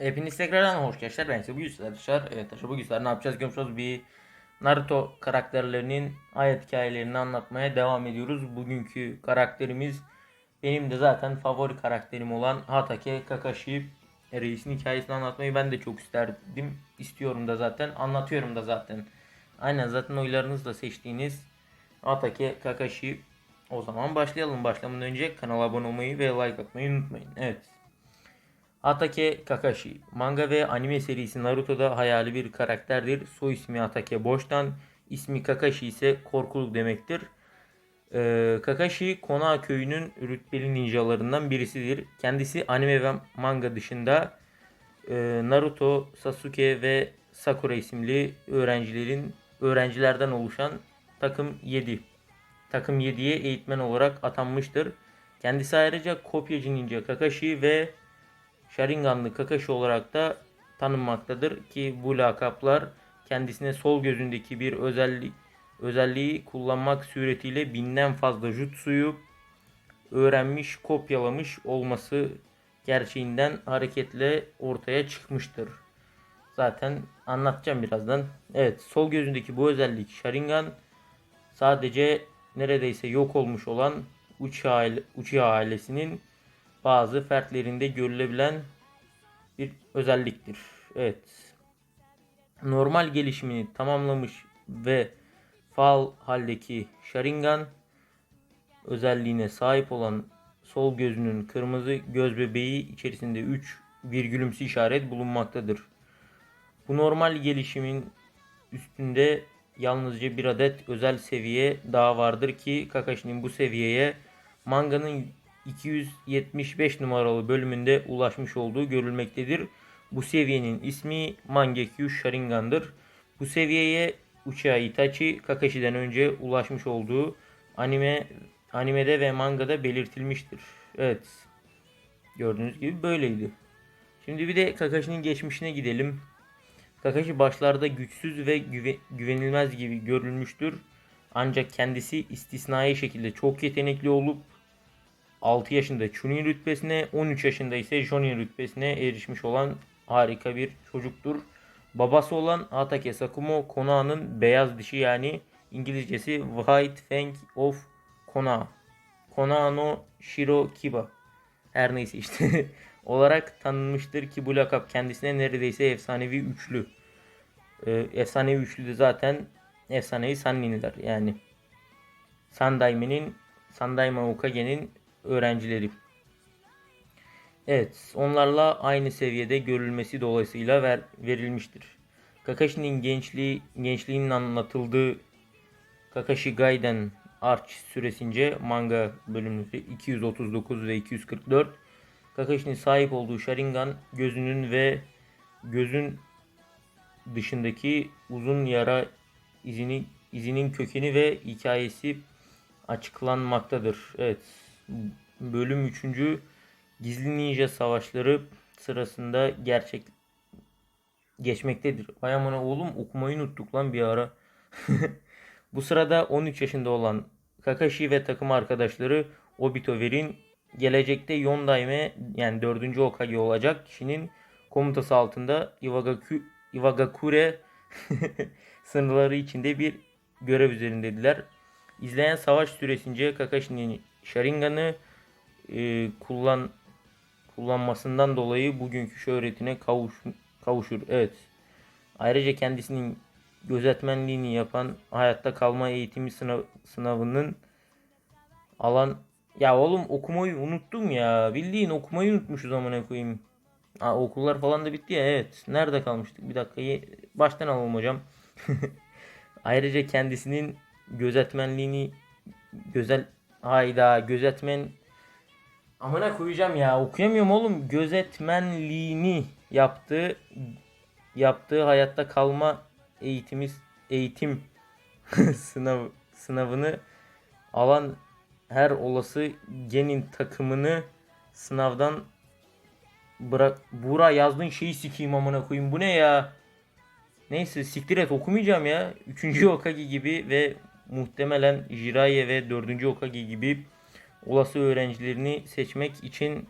Hepiniz tekrardan hoş geldiniz. Ben size bugün sizler dışarı. Evet arkadaşlar bugün sizler ne yapacağız? Görmüşsünüz bir Naruto karakterlerinin hayat hikayelerini anlatmaya devam ediyoruz. Bugünkü karakterimiz benim de zaten favori karakterim olan Hatake Kakashi Reis'in hikayesini anlatmayı ben de çok isterdim. İstiyorum da zaten. Anlatıyorum da zaten. Aynen zaten oylarınızla seçtiğiniz Hatake Kakashi. O zaman başlayalım. Başlamadan önce kanala abone olmayı ve like atmayı unutmayın. Evet. Hatake Kakashi manga ve anime serisi Naruto'da hayali bir karakterdir. Soy ismi Hatake Boş'tan, ismi Kakashi ise korkuluk demektir. Ee, Kakashi Konoha köyünün rütbeli ninjalarından birisidir. Kendisi anime ve manga dışında e, Naruto, Sasuke ve Sakura isimli öğrencilerin öğrencilerden oluşan takım 7. Takım 7'ye eğitmen olarak atanmıştır. Kendisi ayrıca kopyacı ninja Kakashi ve Sharinganlı Kakashi olarak da tanınmaktadır ki bu lakaplar kendisine sol gözündeki bir özellik özelliği kullanmak suretiyle binden fazla jutsuyu öğrenmiş, kopyalamış olması gerçeğinden hareketle ortaya çıkmıştır. Zaten anlatacağım birazdan. Evet, sol gözündeki bu özellik Sharingan sadece neredeyse yok olmuş olan Uchiha, aile- ailesinin bazı fertlerinde görülebilen bir özelliktir. Evet. Normal gelişimini tamamlamış ve faal haldeki Sharingan özelliğine sahip olan sol gözünün kırmızı göz bebeği içerisinde 3 virgülümsü işaret bulunmaktadır. Bu normal gelişimin üstünde yalnızca bir adet özel seviye daha vardır ki Kakashi'nin bu seviyeye manganın 275 numaralı bölümünde ulaşmış olduğu görülmektedir. Bu seviyenin ismi Mangekyo Sharingan'dır. Bu seviyeye Uchiha Itachi Kakashi'den önce ulaşmış olduğu anime animede ve mangada belirtilmiştir. Evet. Gördüğünüz gibi böyleydi. Şimdi bir de Kakashi'nin geçmişine gidelim. Kakashi başlarda güçsüz ve güve- güvenilmez gibi görülmüştür. Ancak kendisi istisnai şekilde çok yetenekli olup 6 yaşında Chunin rütbesine, 13 yaşında ise Jonin rütbesine erişmiş olan harika bir çocuktur. Babası olan Hatake Sakumo Konoha'nın beyaz dişi yani İngilizcesi White Fang of Konoha. Konoha no Shiro Kiba. Her neyse işte olarak tanınmıştır ki bu lakap kendisine neredeyse efsanevi üçlü. Ee, efsanevi üçlü de zaten efsanevi Sannin'ler yani. Sandaime'nin Sandaime Okage'nin öğrencileri. Evet, onlarla aynı seviyede görülmesi dolayısıyla ver, verilmiştir. Kakashi'nin gençliği gençliğinin anlatıldığı Kakashi Gaiden Arch süresince manga bölümleri 239 ve 244 Kakashi'nin sahip olduğu Sharingan gözünün ve gözün dışındaki uzun yara izini izinin kökeni ve hikayesi açıklanmaktadır. Evet. Bölüm 3. Gizli Ninja Savaşları sırasında gerçek geçmektedir. Vay amına oğlum okumayı unuttuk lan bir ara. Bu sırada 13 yaşında olan Kakashi ve takım arkadaşları Obito Verin gelecekte Yondaime yani 4. Hokage olacak kişinin komutası altında Iwagaku, Iwagakure sınırları içinde bir görev üzerindediler. İzleyen savaş süresince Kakashi'nin Sharingan'ı e, kullan kullanmasından dolayı bugünkü şöhretine kavuş, kavuşur. Evet. Ayrıca kendisinin gözetmenliğini yapan hayatta kalma eğitimi sınav, sınavının alan ya oğlum okumayı unuttum ya. Bildiğin okumayı unutmuşuz amına koyayım. Aa, okullar falan da bitti ya evet. Nerede kalmıştık? Bir dakika ye- baştan alalım hocam. Ayrıca kendisinin gözetmenliğini gözel hayda gözetmen. Amına koyacağım ya okuyamıyorum oğlum. Gözetmenliğini yaptığı yaptığı hayatta kalma eğitimiz eğitim sınav sınavını alan her olası genin takımını sınavdan bırak Buğra yazdığın şeyi sikeyim amına koyayım. Bu ne ya? Neyse siktir et okumayacağım ya. Üçüncü Hokage gibi ve muhtemelen Jiraiya ve dördüncü Hokage gibi olası öğrencilerini seçmek için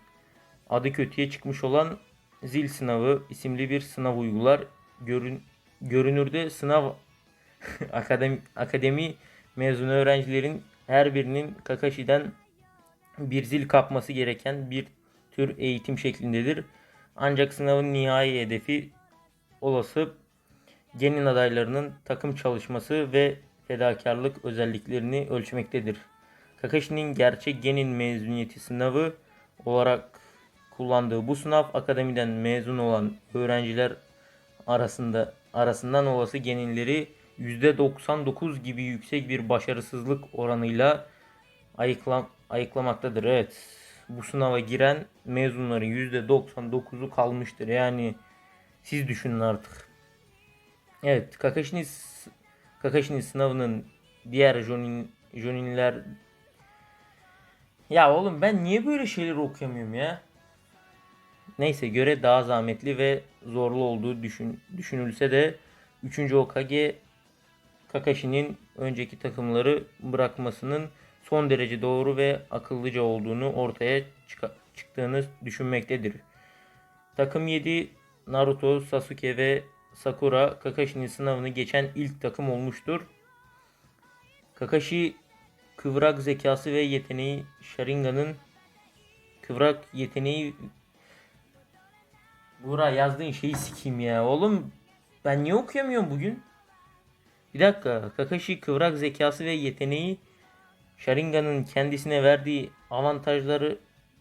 adı kötüye çıkmış olan Zil Sınavı isimli bir sınav uygular. Görün, görünürde sınav akademi, akademi mezunu öğrencilerin her birinin Kakashi'den bir zil kapması gereken bir tür eğitim şeklindedir. Ancak sınavın nihai hedefi olası genin adaylarının takım çalışması ve fedakarlık özelliklerini ölçmektedir. Kakashi'nin gerçek genin mezuniyeti sınavı olarak kullandığı bu sınav akademiden mezun olan öğrenciler arasında arasından olası geninleri %99 gibi yüksek bir başarısızlık oranıyla ayıklam, ayıklamaktadır. Evet. Bu sınava giren mezunların %99'u kalmıştır. Yani siz düşünün artık. Evet, Kakashi'nin Kakashi'nin sınavının diğer Jonin Joninler Ya oğlum ben niye böyle şeyleri okuyamıyorum ya? Neyse göre daha zahmetli ve zorlu olduğu düşün, düşünülse de 3. Okage Kakashi'nin önceki takımları bırakmasının son derece doğru ve akıllıca olduğunu ortaya çıka- çıktığını düşünmektedir. Takım 7 Naruto, Sasuke ve Sakura Kakashi'nin sınavını geçen ilk takım olmuştur. Kakashi kıvrak zekası ve yeteneği Sharingan'ın kıvrak yeteneği Buğra yazdığın şeyi sikeyim ya. Oğlum ben niye okuyamıyorum bugün? Bir dakika. Kakashi kıvrak zekası ve yeteneği Sharingan'ın kendisine verdiği avantajları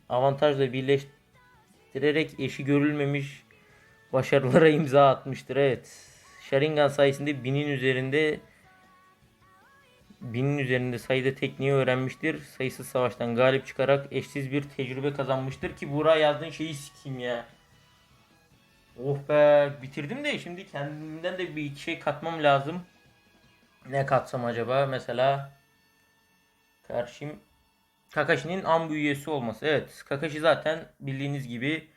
avantajla birleştirerek eşi görülmemiş başarılara imza atmıştır. Evet. Sharingan sayesinde binin üzerinde binin üzerinde sayıda tekniği öğrenmiştir. Sayısız savaştan galip çıkarak eşsiz bir tecrübe kazanmıştır ki Buğra yazdığın şeyi sikeyim ya. Oh be bitirdim de şimdi kendimden de bir şey katmam lazım. Ne katsam acaba? Mesela karşım Kakashi'nin Ambu üyesi olması. Evet Kakashi zaten bildiğiniz gibi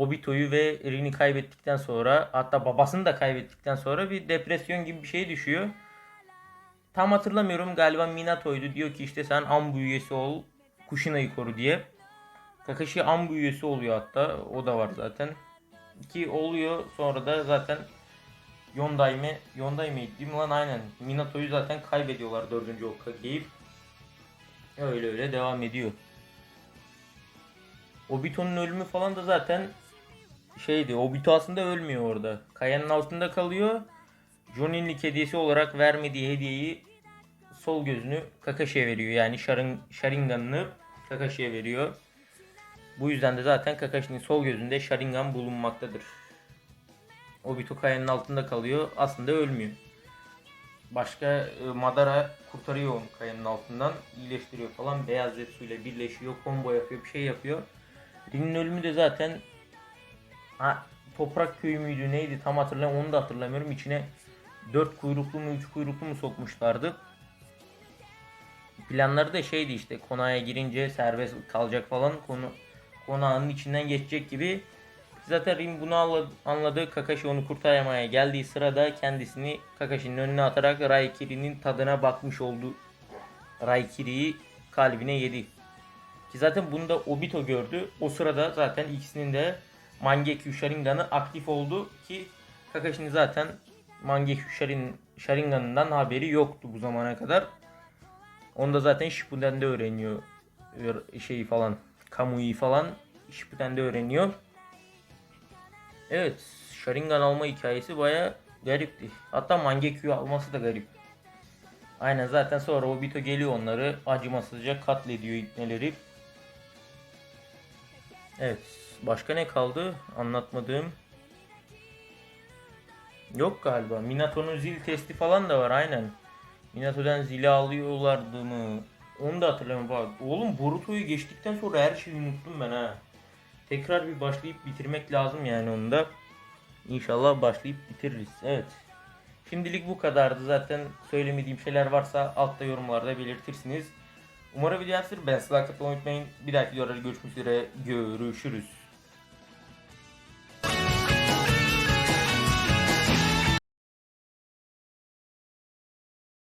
Obito'yu ve Rin'i kaybettikten sonra hatta babasını da kaybettikten sonra bir depresyon gibi bir şey düşüyor. Tam hatırlamıyorum galiba Minato'ydu. Diyor ki işte sen Ambu üyesi ol. Kushina'yı koru diye. Kakashi Ambu üyesi oluyor hatta. O da var zaten. Ki oluyor sonra da zaten Yondaime Yondaime değil mi lan aynen. Minato'yu zaten kaybediyorlar 4. Hokage'yi. Öyle öyle devam ediyor. Obito'nun ölümü falan da zaten şeydi. Obito aslında ölmüyor orada. Kayanın altında kalıyor. Jonin'lik hediyesi olarak vermediği hediyeyi sol gözünü Kakashi'ye veriyor. Yani Sharin, Sharingan'ını Kakashi'ye veriyor. Bu yüzden de zaten Kakashi'nin sol gözünde Sharingan bulunmaktadır. Obito kayanın altında kalıyor. Aslında ölmüyor. Başka e, Madara kurtarıyor onu kayanın altından. iyileştiriyor falan. Beyaz Zetsu ile birleşiyor. Combo yapıyor. Bir şey yapıyor. Rin'in ölümü de zaten ha, Toprak köyü müydü neydi tam hatırlamıyorum. Onu da hatırlamıyorum. İçine 4 kuyruklu mu 3 kuyruklu mu sokmuşlardı. Planları da şeydi işte konağa girince serbest kalacak falan konu konağının içinden geçecek gibi. Zaten Rin bunu anla- anladı. Kakashi onu kurtarmaya geldiği sırada kendisini Kakashi'nin önüne atarak Raikiri'nin tadına bakmış oldu. Raikiri'yi kalbine yedi. Ki zaten bunu da Obito gördü. O sırada zaten ikisinin de Mangekyo Sharingan'ı aktif oldu ki Kakashi'nin zaten Mangekyo Sharin, Sharingan'ından haberi yoktu bu zamana kadar. Onu da zaten Shippuden'de öğreniyor. Şeyi falan, Kamui'yi falan Shippuden'de öğreniyor. Evet, Sharingan alma hikayesi baya garipti. Hatta Mangekyo alması da garip. Aynen zaten sonra Obito geliyor onları acımasızca katlediyor ipneleri. Evet. Başka ne kaldı anlatmadığım? Yok galiba. Minato'nun zil testi falan da var aynen. Minato'dan zili alıyorlardı mı? Onu da hatırlamıyorum. Oğlum Boruto'yu geçtikten sonra her şeyi unuttum ben ha. Tekrar bir başlayıp bitirmek lazım yani onu da. İnşallah başlayıp bitiririz. Evet. Şimdilik bu kadardı. Zaten söylemediğim şeyler varsa altta yorumlarda belirtirsiniz. Umarım video beğenmişsiniz. Ben size like atmayı unutmayın. Bir dahaki videolarda görüşmek üzere. Görüşürüz.